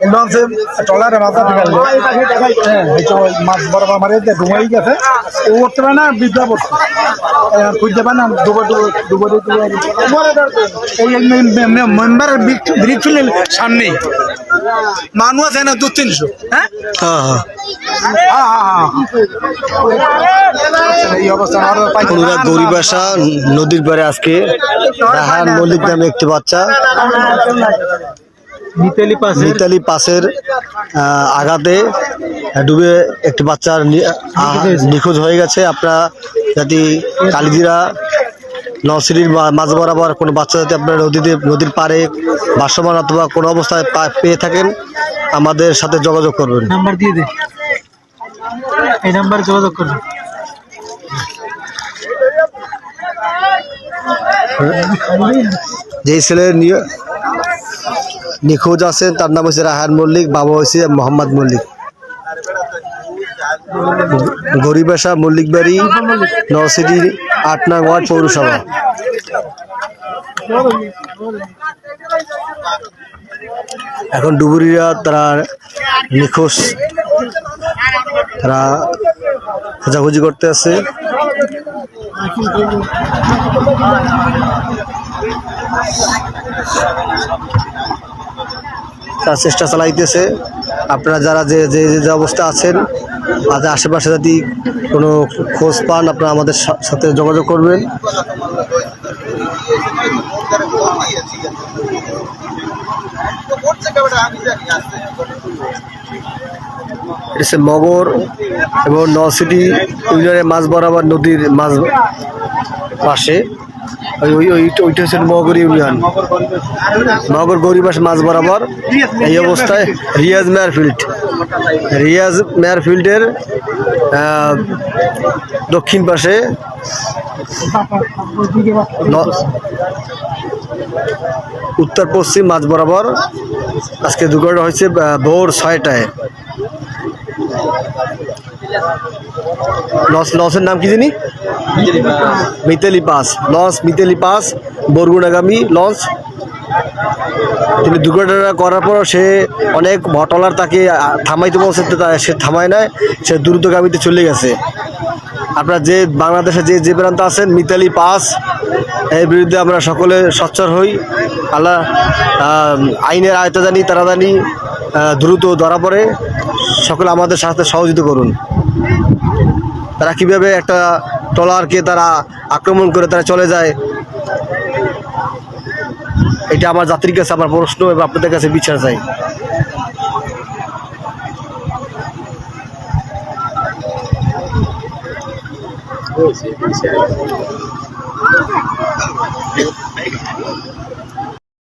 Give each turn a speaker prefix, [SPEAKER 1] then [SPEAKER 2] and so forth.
[SPEAKER 1] লঞ্চে ট্রলারে মাথা ঢুকাল হ্যাঁ মাছ বরাবর মারে ডুবাই গেছে ও পারে না বিদ্যা পড়ছে খুঁজতে পারে না ডুবো ডুবো ডুবো এই মেম্বার ব্রিজ ছিল সামনেই মানুষ আছে না দু তিনশো। হ্যাঁ?
[SPEAKER 2] হ্যাঁ হ্যাঁ।
[SPEAKER 1] হ্যাঁ, হ্যাঁ, হ্যাঁ।
[SPEAKER 2] গরিবাসা নদীর পারে আজকে। রাহান মল্লিক নামে একটি বাচ্চা।
[SPEAKER 1] মিতালি পাশে
[SPEAKER 2] পাশের আঘাতে ডুবে একটি বাচ্চার নিখোঁজ হয়ে গেছে। আপনারা যাতে কালিজিরা নরসিটির মা- মাঝ বরাবর কোনো বাচ্চা যাতে আপনার নদীতে নদীর পাড়ে ভাসমান অথবা কোনো অবস্থায় পেয়ে থাকেন আমাদের সাথে যোগাযোগ করবেন।
[SPEAKER 1] নাম্বার দিয়ে দে। এই নাম্বার যোগাযোগ করবে
[SPEAKER 2] যেই ছেলে নিয়ে- নিখোঁজ আছেন, তার নাম হচ্ছে রাহান মল্লিক, বাবা হচ্ছে মোহাম্মদ মল্লিক। গরিবাসা মল্লিক বাড়ি নরসিটি আট নং ওয়ার্ড পৌরসভা। এখন ডুবুরিরা তারা নিখোঁজ, তারা খোঁজাখুঁজি করতে আছে। তার চেষ্টা চালাইতেছে। আপনারা যারা যে যে যে অবস্থা আছেন আর আশেপাশে যদি কোনো খোঁজ পান, আপনারা আমাদের সাথে যোগাযোগ করবেন। হচ্ছে মগর এবং নলসিটি ইউনিয়নের মাঝ বরাবর নদীর মাঝ পাশে। ওই ওই, ওই- ওইটা হচ্ছে মগর ইউনিয়ন। মগর গরিবাস মাঝ বরাবর। এই অবস্থায় রিয়াজ মেয়ার ফিল্ড রিয়াজ মেয়ার ফিল্ডের দক্ষিণ পাশে উত্তর পশ্চিম মাঝ বরাবর। আজকে দুর্ঘটনা হয়েছে ভোর ছয়টায়। লস, লসের নাম কি জানি? Mitali pass launch Mitali pass বরগুনাগামী launch তিনি দুর্ঘটনা করার পর সে অনেক টলার তাকে থামাইতে বলছে সে থামায় নাই, সে দ্রুতগামীতে চলে গেছে। আপনার যে বাংলাদেশে যে যে প্রান্ত আছেন মিতালি পাস এর বিরুদ্ধে আমরা সকলে সচ্চর হই। আল্লাহ আইনের আয়তা জানি তারা জানি দ্রুত ধরা পড়ে। সকলে আমাদের সাথে সহযোগিতা করুন। তারা কীভাবে একটা ট্রলারকে তারা আক্রমণ করে তারা চলে যায়, এটা আমার যাত্রীর কাছে আমার প্রশ্ন এবং আপনাদের কাছে বিচার চাই।